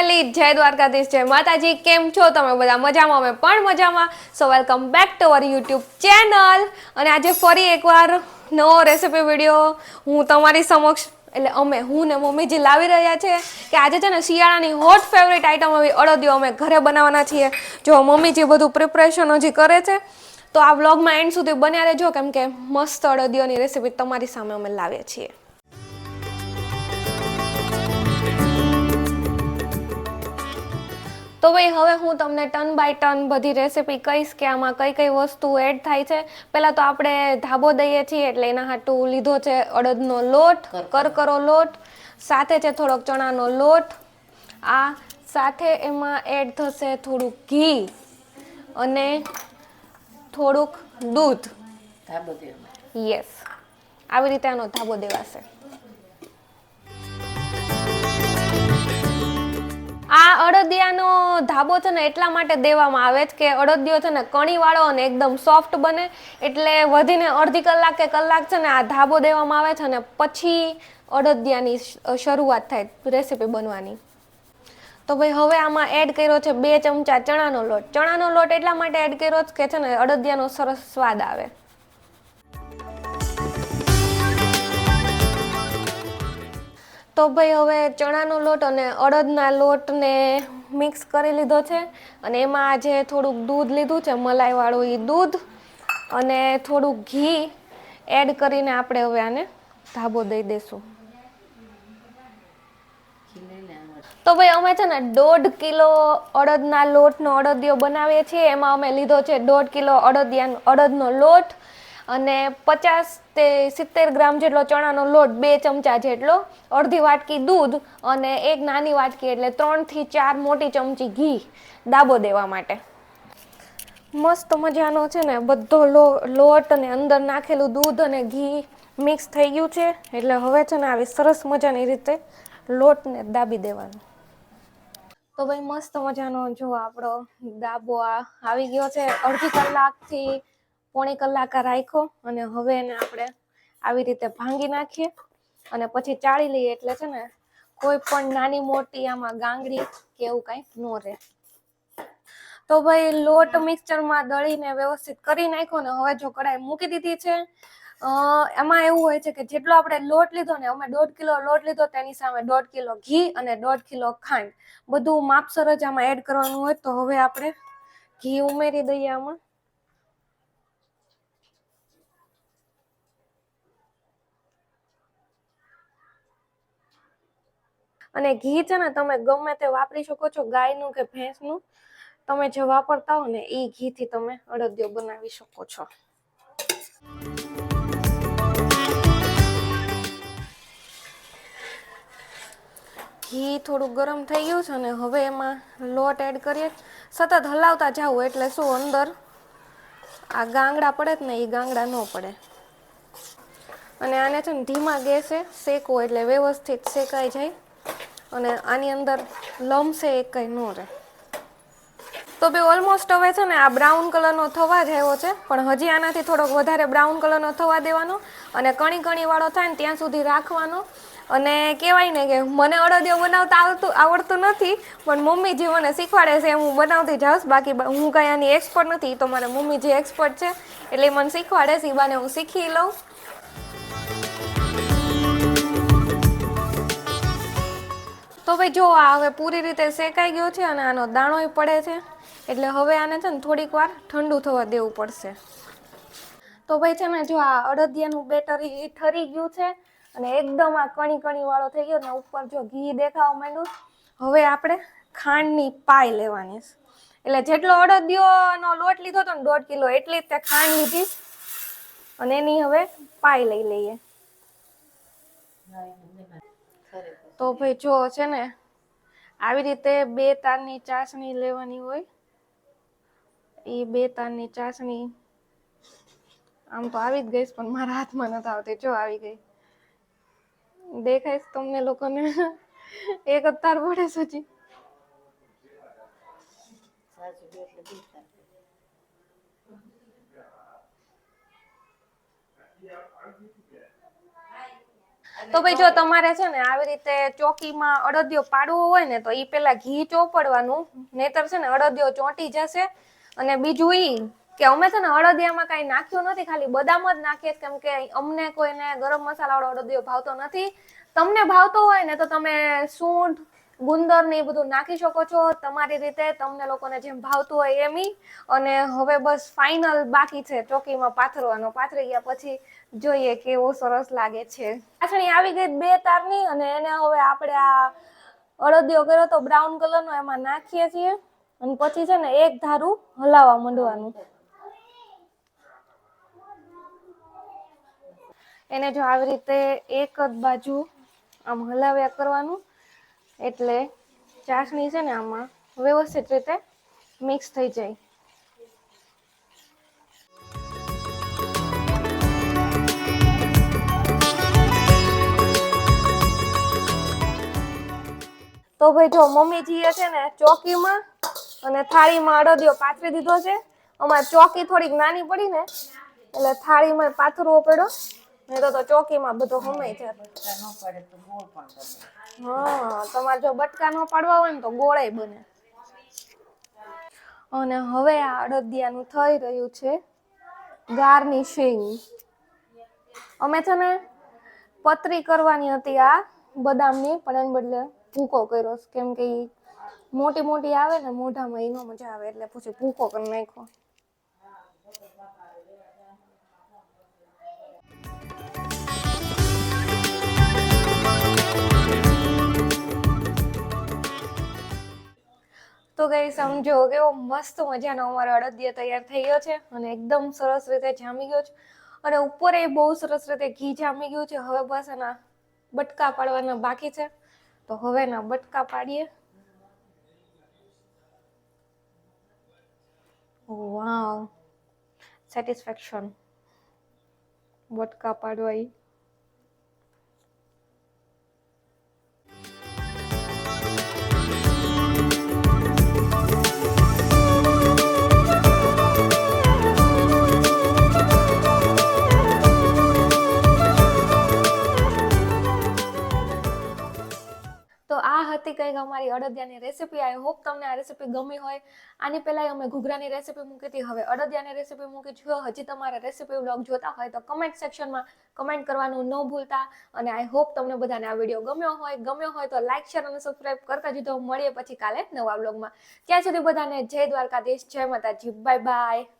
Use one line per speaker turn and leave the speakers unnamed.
Family જય દ્વારકાધીશ, જય માતાજી, કેમ છો તમે બધા? મજામાં? અમે પણ મજામાં. So welcome back to our YouTube channel અને આજે ફરી એકવાર નવો રેસીપી વીડિયો હું તમારી સમક્ષ, એટલે અમે, હું ને મમ્મી જે લાવી રહ્યા છે કે આજે છે ને શિયાળાની હોટ ફેવરેટ આઈટમ આવી અડદિયો અમે ઘરે બનાવવાના છીએ. જો મમ્મી જે બધું પ્રિપરેશન હજી કરે છે, તો આ વ્લોગમાં એન્ડ સુધી બન્યા રહેજો. કેમ કે મસ્ત અડદિયોની રેસીપી તમારી સામે અમે લાવીએ છીએ. તો ભાઈ હવે હું તમને ટન બાય ટન બધી રેસિપી કહીશ કે આમાં કઈ કઈ વસ્તુ એડ થાય છે. પહેલાં તો આપણે ધાબો દઈએ છીએ એટલે એના હાટું લીધો છે અડદનો લોટ કરકરો લોટ સાથે છે થોડોક ચણાનો લોટ. આ સાથે એમાં એડ થશે થોડુંક ઘી અને થોડુંક દૂધ.
ધાબો
યસ આવી રીતે આનો ધાબો દેવાશે. આ અડદિયાનો ધાબો છે ને એટલા માટે દેવામાં આવે છે કે અડદિયો છે ને કણીવાળો અને એકદમ સોફ્ટ બને. એટલે વધીને અડધી કલાક કે કલાક છે ને આ ધાબો દેવામાં આવે છે અને પછી અડદિયાની શરૂઆત થાય રેસીપી બનવાની. તો ભાઈ હવે આમાં એડ કર્યો છે બે ચમચા ચણાનો લોટ. ચણાનો લોટ એટલા માટે એડ કર્યો કે છે ને અડદિયાનો સરસ સ્વાદ આવે. તો ભાઈ હવે ચણાનો લોટ અને અડદના લોટને મિક્સ કરી લીધો છે. અને એમાં આજે થોડુંક દૂધ લીધું છે, મલાઈવાળું એ દૂધ. અને થોડુંક ઘી એડ કરીને આપણે હવે આને ધાબો દઈ દઈશું. તો ભાઈ અમે છે ને દોઢ કિલો અડદના લોટનો અડદિયો બનાવીએ છીએ. એમાં અમે લીધો છે દોઢ કિલો અડદિયા અડદનો લોટ. અને પચાસ તે સિત્તેર ગ્રામ જેટલો ચણાનો લોટ બે ચમચા જેટલો, અડધી વાટકી દૂધ અને એક નાની વાટકી એટલે ત્રણથી ચાર મોટી ચમચી ઘી દાબો દેવા માટે. મસ્ત મજાનો છે ને બધો લો, લોટ અને અંદર નાખેલું દૂધ અને ઘી મિક્સ થઈ ગયું છે. એટલે હવે છે ને આવી સરસ મજાની રીતે લોટને દાબી દેવાનો. તો ભાઈ મસ્ત મજાનો જો આપણો દાબો આ આવી ગયો છે. અડધી કલાકથી પોણી કલાક રાખ્યો અને હવે એને આપણે આવી રીતે ભાંગી નાખીએ અને પછી ચાળી લઈએ એટલે છે ને કોઈ પણ નાની મોટી આમાં ગાંગડી કે એવું કાંઈ ન રહે. તો ભાઈ લોટ મિક્સચરમાં દળીને વ્યવસ્થિત કરી નાખ્યો ને હવે જો કઢાઈ મૂકી દીધી છે. એમાં એવું હોય છે કે જેટલો આપણે લોટ લીધો ને અમે દોઢ કિલો લોટ લીધો તેની સામે દોઢ કિલો ઘી અને દોઢ કિલો ખાંડ. બધું માપસર જ આમાં એડ કરવાનું હોય તો હવે આપણે ઘી ઉમેરી દઈએ આમાં. અને ઘી છે ને તમે ગમે તે વાપરી શકો છો, ગાયનું કે ભેંસનું, તમે જે વાપરતા હો ને એ ઘીથી તમે અડદિયો બનાવી શકો છો. ઘી થોડું ગરમ થઈ ગયું છે ને હવે એમાં લોટ એડ કરીએ. સતત હલાવતા જાવું એટલે શું અંદર આ ગાંગડા પડે જ ને એ ગાંગડા ન પડે. અને આને છે ને ધીમા ગેસે શેકવો એટલે વ્યવસ્થિત શેકાઈ જાય. અને આની અંદર લમસે એ કંઈ ન રહે. તો બે ઓલમોસ્ટ હવે છે ને આ બ્રાઉન કલરનો થવા જ આવ્યો છે, પણ હજી આનાથી થોડોક વધારે બ્રાઉન કલરનો થવા દેવાનો અને કણી કણીવાળો થાય ને ત્યાં સુધી રાખવાનો. અને કહેવાય ને કે મને અડદિયો બનાવતા આવતું આવડતું નથી, પણ મમ્મી જે મને શીખવાડે છે હું બનાવતી જાઉં બાકી હું કાંઈ આની એક્સપર્ટ નથી, તો મારા મમ્મી જે એક્સપર્ટ છે, એટલે મને શીખવાડે છે, એ બાને હું શીખી લઉં. તો ભાઈ જો આ હવે પૂરી રીતે શેકાઈ ગયો છે અને આનો દાણોય પડે છે, એટલે હવે આને છે ને થોડીક વાર ઠંડુ થવા દેવું પડશે. તો ભાઈ છે ને જો આ અડદિયાનું બેટર એ ઠરી ગયું છે અને એકદમ આ કણી કણી વાળો થઈ ગયો ને ઉપર જો ઘી દેખાવા માંડ્યું, હવે આપણે ખાંડની પાય લેવાની એટલે જેટલો અડદિયોનો લોટ લીધો હતો ને દોઢ કિલો એટલી જ તે ખાંડ લીધી અને એની હવે પાય લઈ લઈએ. તો ભાઈ જો છે ને, આવી રીતે બે તારની ચાસણી લેવાની હોય, એ બે તારની ચાસણી, આમ તો આવી જ ગઈશ, પણ મારા હાથમાં નથી આવતી, જો આવી ગઈ. દેખાય તમને લોકોને, એક જ તાર પડે હજી
સાચું બે એટલે બે તાર.
તો ભાઈ જો તમારે છે ને આવી રીતે ચોકીમાં અડદિયો પાડવો હોય ને, તો ઈ પેલા ઘી ચોપડવાનું, નહીતર છે ને અડદિયો ચોંટી જશે. અને બીજું ઈ કે અમે છે ને અડદિયામાં કાંઈ નાખ્યું નથી, ખાલી બદામ જ નાખીએ કેમ કે અમને કોઈને ગરમ મસાલા વાળો અડદિયો ભાવતો નથી. તમને ભાવતો હોય ને, તો તમે સૂંઠ ગુંદર ને એ બધું નાખી શકો છો. તમારી રીતે તમને લોકોને જેમ ભાવતું હોય એમ અને હવે બસ ફાઇનલ બાકી છે ચોકીમાં પાથરવાનો. પાથરી ગયા પછી જોઈએ કેવો સરસ લાગે છે. પાછળ આવી ગઈ બે તારની અને એને હવે આપણે આ અડદિયો કર્યો તો બ્રાઉન કલરનો એમાં નાખીએ છીએ. અને પછી છે ને એક ધારું હલાવવા માંડવાનું. એને જો આવી રીતે એક જ બાજુ આમ હલાવ્યા કરવાનું. એટલે ચાસણી છે ને આમાં વ્યવસ્થિત રીતે મિક્સ થઈ જાય. તો ભાઈ જો, મમ્મીજીએ છે ને ચોકીમાં અને થાળીમાં અડદિયો પાથરી દીધો છે. અમારે ચોકી થોડીક નાની પડી ને, એટલે થાળીમાં પાથરવો પડ્યો. નહીં તો તો ચોકીમાં બધો હમાઈ
ન બને
હા, તમારે જો બટકા ન પાડવા હોય ને તો ગોળાય બને. અને હવે આ અડદિયાનું થઈ રહ્યું છે ગાર્નિશિંગ અમે છે ને પતરી કરવાની હતી આ બદામની, પણ એને બદલે ભૂકો કર્યો. કેમ કે મોટી મોટી આવે ને મોઢામાં એનો મજા આવે, એટલે પછી ભૂકો કરી નાખ્યો. તો ગઈ સમજો કેવો મસ્ત મજાનો અમારો અડદિયો તૈયાર થઈ ગયો છે અને એકદમ સરસ રીતે જામી ગયો છે. અને ઉપર એ બહુ સરસ રીતે ઘી જામી ગયું છે. હવે બસ એના બટકા પાડવાના બાકી છે. તો હવે એના બટકા પાડીએ વાવ સેટિસ્ફેક્શન બટકા પાડવા હતી કંઈક અમારી અડદિયાની રેસીપી આઈ હોપ તમને આ રેસીપી ગમી હોય. આની પહેલાં અમે ઘૂઘરાની રેસીપી મૂકી હતી. હવે અડદિયાની રેસીપી મૂકી છું. હજી તમારે રેસીપી બ્લોગ જોતા હોય તો કમેન્ટ સેક્શનમાં કમેન્ટ કરવાનું ન ભૂલતા. અને આઈ હોપ તમને બધાને આ વીડિયો ગમ્યો હોય. ગમ્યો હોય તો લાઇક શેર અને સબસ્ક્રાઇબ કરતા જતો મળીએ પછી કાલે નવા બ્લોગમાં ત્યાં સુધી બધાને જય દ્વારકાધીશ. જય માતાજી. Bye bye